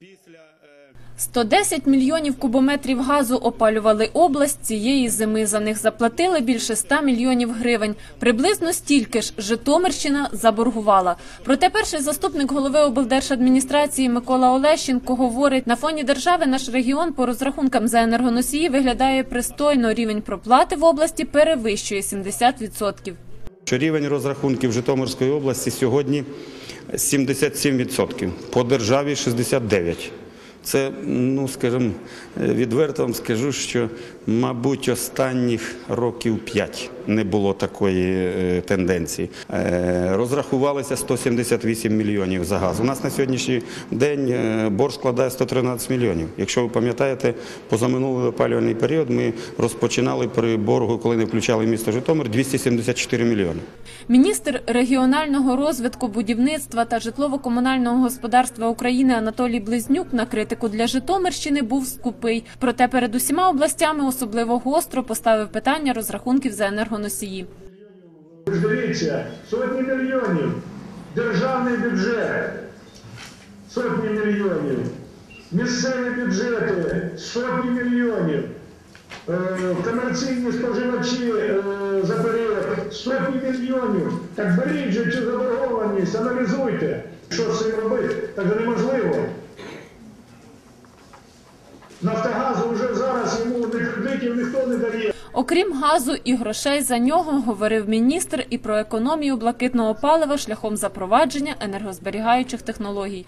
Після е, 110 мільйонів кубометрів газу опалювали область цієї зими. За них заплатили більше 100 мільйонів гривень. Приблизно стільки ж Житомирщина заборгувала. Проте перший заступник голови облдержадміністрації Микола Олещенко говорить, на фоні держави наш регіон по розрахункам за енергоносії виглядає пристойно. Рівень проплати в області перевищує 70%. що рівень розрахунків Житомирської області сьогодні 77%, по державі 69%. Це, ну скажімо, е, відверто вам скажу, що, мабуть, останніх років 5 не було такої е, тенденції. Е, Розрахувалися 178 мільйонів за газ. У нас на сьогоднішній день е, борг складає 113 мільйонів. Якщо ви пам'ятаєте, позаминулий опалювальний період ми розпочинали при боргу, коли не включали місто Житомир, 274 мільйони. Міністр регіонального розвитку, будівництва та житлово-комунального господарства України Анатолій Близнюк на критику для Житомирщини був скупий. Проте перед усіма областями особливо гостро поставив питання розрахунків за енергоносії. Дивіться, сотні мільйонів. Державний бюджет. Сотні мільйонів. Місцеві бюджети сотні мільйонів. Е, Комерційні споживачі е, за період сотні мільйонів. Так беріть же цю заборгованість, аналізуйте. Що з цим робити? Так неможливо. Нафтогазу вже зараз йому кредитів ніхто не дає. Окрім газу і грошей за нього, говорив міністр і про економію блакитного палива шляхом запровадження енергозберігаючих технологій.